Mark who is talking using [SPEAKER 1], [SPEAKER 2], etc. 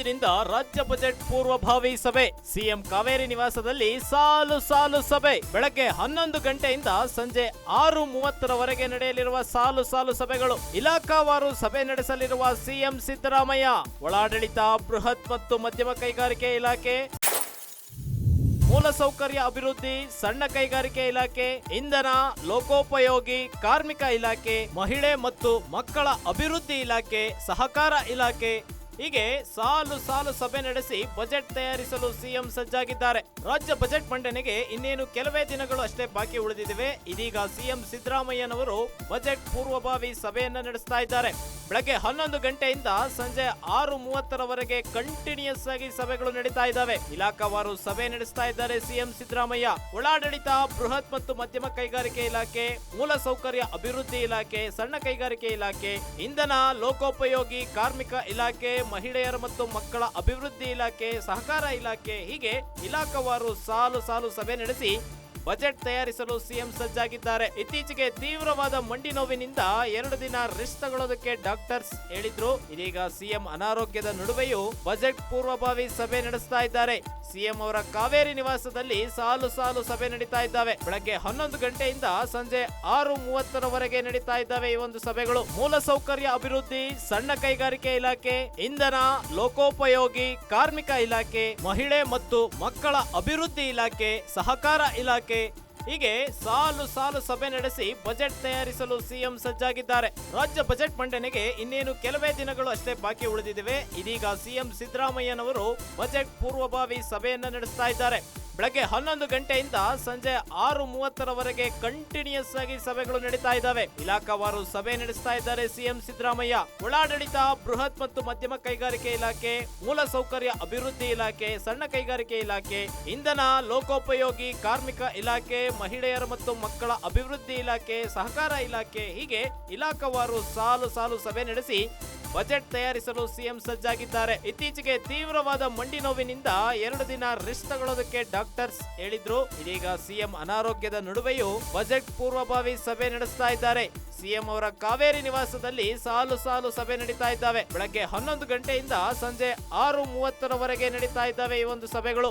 [SPEAKER 1] ಕಡೆಯಿಂದ ರಾಜ್ಯ ಬಜೆಟ್ ಪೂರ್ವಭಾವಿ ಸಭೆ. ಸಿಎಂ ಕಾವೇರಿ ನಿವಾಸದಲ್ಲಿ ಸಾಲು ಸಾಲು ಸಭೆ. ಬೆಳಗ್ಗೆ ಹನ್ನೊಂದು ಗಂಟೆಯಿಂದ ಸಂಜೆ ಆರು ಮೂವತ್ತರವರೆಗೆ ನಡೆಯಲಿರುವ ಸಾಲು ಸಾಲು ಸಭೆಗಳು. ಇಲಾಖಾವಾರು ಸಭೆ ನಡೆಸಲಿರುವ ಸಿಎಂ ಸಿದ್ದರಾಮಯ್ಯ, ಒಳಾಡಳಿತ, ಬೃಹತ್ ಮತ್ತು ಮಧ್ಯಮ ಕೈಗಾರಿಕೆ ಇಲಾಖೆ. ಮೂಲಸೌಕರ್ಯ ಅಭಿವೃದ್ಧಿ, ಸಣ್ಣ ಕೈಗಾರಿಕೆ ಇಲಾಖೆ, ಇಂಧನ, ಲೋಕೋಪಯೋಗಿ, ಕಾರ್ಮಿಕ ಇಲಾಖೆ, ಮಹಿಳೆ ಮತ್ತು ಮಕ್ಕಳ ಅಭಿವೃದ್ಧಿ ಇಲಾಖೆ, ಸಹಕಾರ ಇಲಾಖೆ ಹೀಗೆ ಸಾಲು ಸಾಲು ಸಭೆ ನಡೆಸಿ ಬಜೆಟ್ ತಯಾರಿಸಲು ಸಿಎಂ ಸಜ್ಜಾಗಿದ್ದಾರೆ. ರಾಜ್ಯ ಬಜೆಟ್ ಮಂಡನೆಗೆ ಇನ್ನೇನು ಕೆಲವೇ ದಿನಗಳು ಅಷ್ಟೇ ಬಾಕಿ ಉಳಿದಿವೆ. ಇದೀಗ ಸಿಎಂ ಸಿದ್ದರಾಮಯ್ಯನವರು ಬಜೆಟ್ ಪೂರ್ವಭಾವಿ ಸಭೆಯನ್ನ ನಡೆಸ್ತಾ ಇದ್ದಾರೆ. ಬೆಳಗ್ಗೆ ಹನ್ನೊಂದು ಗಂಟೆಯಿಂದ ಸಂಜೆ ಆರು ಮೂವತ್ತರವರೆಗೆ ಕಂಟಿನ್ಯೂಸ್ ಆಗಿ ಸಭೆಗಳು ನಡೀತಾ ಇದ್ದಾವೆ. ಇಲಾಖಾವಾರು ಸಭೆ ನಡೆಸ್ತಾ ಇದ್ದಾರೆ ಸಿಎಂ ಸಿದ್ದರಾಮಯ್ಯ. ಒಳಾಡಳಿತ, ಬೃಹತ್ ಮತ್ತು ಮಧ್ಯಮ ಕೈಗಾರಿಕೆ ಇಲಾಖೆ ಮೂಲಸೌಕರ್ಯ ಅಭಿವೃದ್ಧಿ ಇಲಾಖೆ, ಸಣ್ಣ ಕೈಗಾರಿಕೆ ಇಲಾಖೆ, ಇಂಧನ, ಲೋಕೋಪಯೋಗಿ, ಕಾರ್ಮಿಕ ಇಲಾಖೆ, ಮಹಿಳೆಯರ ಮತ್ತು ಮಕ್ಕಳ ಅಭಿವೃದ್ಧಿ ಇಲಾಖೆ, ಸಹಕಾರ ಇಲಾಖೆ ಹೀಗೆ ಇಲಾಖಾವಾರು ಸಾಲು ಸಾಲು ಸಭೆ ನಡೆಸಿ ಬಜೆಟ್ ತಯಾರಿಸಲು ಸಿಎಂ ಸಜ್ಜಾಗಿದ್ದಾರೆ. ಇತ್ತೀಚೆಗೆ ತೀವ್ರವಾದ ಮಂಡಿ ನೋವಿನಿಂದ ಎರಡು ದಿನ ರೆಸ್ಟ್ ತಗೊಳ್ಳೋದಕ್ಕೆ ಡಾಕ್ಟರ್ಸ್ ಹೇಳಿದ್ರು. ಇದೀಗ ಸಿಎಂ ಅನಾರೋಗ್ಯದ ನಡುವೆಯೂ ಬಜೆಟ್ ಪೂರ್ವಭಾವಿ ಸಭೆ ನಡೆಸ್ತಾ ಇದ್ದಾರೆ. ಸಿಎಂ ಅವರ ಕಾವೇರಿ ನಿವಾಸದಲ್ಲಿ ಸಾಲು ಸಾಲು ಸಭೆ ನಡೀತಾ ಇದ್ದಾವೆ. ಬೆಳಗ್ಗೆ ಹನ್ನೊಂದು ಗಂಟೆಯಿಂದ ಸಂಜೆ ಆರು ಮೂವತ್ತರವರೆಗೆ ನಡೀತಾ ಇದ್ದಾವೆ ಈ ಒಂದು ಸಭೆಗಳು. ಮೂಲಸೌಕರ್ಯ ಅಭಿವೃದ್ಧಿ, ಸಣ್ಣ ಕೈಗಾರಿಕೆ ಇಲಾಖೆ, ಇಂಧನ, ಲೋಕೋಪಯೋಗಿ, ಕಾರ್ಮಿಕ ಇಲಾಖೆ, ಮಹಿಳೆ ಮತ್ತು ಮಕ್ಕಳ ಅಭಿವೃದ್ಧಿ ಇಲಾಖೆ, ಸಹಕಾರ ಇಲಾಖೆ ಹೀಗೆ ಸಾಲು ಸಾಲು ಸಭೆ ನಡೆಸಿ ಬಜೆಟ್ ತಯಾರಿಸಲು ಸಿಎಂ ಸಜ್ಜಾಗಿದ್ದಾರೆ. ರಾಜ್ಯ ಬಜೆಟ್ ಮಂಡನೆಗೆ ಇನ್ನೇನು ಕೆಲವೇ ದಿನಗಳು ಅಷ್ಟೇ ಬಾಕಿ ಉಳಿದಿವೆ ಇದೀಗ ಸಿಎಂ ಸಿದ್ದರಾಮಯ್ಯನವರು ಬಜೆಟ್ ಪೂರ್ವಭಾವಿ ಸಭೆಯನ್ನ ನಡೆಸ್ತಾ ಇದ್ದಾರೆ. ಬೆಳಗ್ಗೆ ಹನ್ನೊಂದು ಗಂಟೆಯಿಂದ ಸಂಜೆ ಆರು ಮೂವತ್ತರವರೆಗೆ ಕಂಟಿನ್ಯೂಸ್ ಆಗಿ ಸಭೆಗಳು ನಡೀತಾ ಇದ್ದಾವೆ. ಇಲಾಖಾವಾರು ಸಭೆ ನಡೆಸ್ತಾ ಇದ್ದಾರೆ ಸಿಎಂ ಸಿದ್ದರಾಮಯ್ಯ. ಒಳಾಡಳಿತ, ಬೃಹತ್ ಮತ್ತು ಮಧ್ಯಮ ಕೈಗಾರಿಕೆ ಇಲಾಖೆ ಮೂಲಸೌಕರ್ಯ ಅಭಿವೃದ್ಧಿ ಇಲಾಖೆ, ಸಣ್ಣ ಕೈಗಾರಿಕೆ ಇಲಾಖೆ, ಇಂಧನ, ಲೋಕೋಪಯೋಗಿ, ಕಾರ್ಮಿಕ ಇಲಾಖೆ, ಮಹಿಳೆಯರ ಮತ್ತು ಮಕ್ಕಳ ಅಭಿವೃದ್ಧಿ ಇಲಾಖೆ, ಸಹಕಾರ ಇಲಾಖೆ ಹೀಗೆ ಇಲಾಖಾವಾರು ಸಾಲು ಸಾಲು ಸಭೆ ನಡೆಸಿ ಬಜೆಟ್ ತಯಾರಿಸಲು ಸಿಎಂ ಸಜ್ಜಾಗಿದ್ದಾರೆ. ಇತ್ತೀಚೆಗೆ ತೀವ್ರವಾದ ಮಂಡಿ ನೋವಿನಿಂದ ಎರಡು ದಿನ ರೆಸ್ಟ್ ತಗೊಳ್ಳೋದಕ್ಕೆ ಡಾಕ್ಟರ್ಸ್ ಹೇಳಿದ್ರು. ಇದೀಗ ಸಿಎಂ ಅನಾರೋಗ್ಯದ ನಡುವೆಯೂ ಬಜೆಟ್ ಪೂರ್ವಭಾವಿ ಸಭೆ ನಡೆಸ್ತಾ ಇದ್ದಾರೆ. ಸಿಎಂ ಅವರ ಕಾವೇರಿ ನಿವಾಸದಲ್ಲಿ ಸಾಲು ಸಾಲು ಸಭೆ ನಡೀತಾ ಇದ್ದಾವೆ. ಬೆಳಗ್ಗೆ ಹನ್ನೊಂದು ಗಂಟೆಯಿಂದ ಸಂಜೆ ಆರು ಮೂವತ್ತರವರೆಗೆ ನಡೀತಾ ಇದ್ದಾವೆ ಈ ಒಂದು ಸಭೆಗಳು.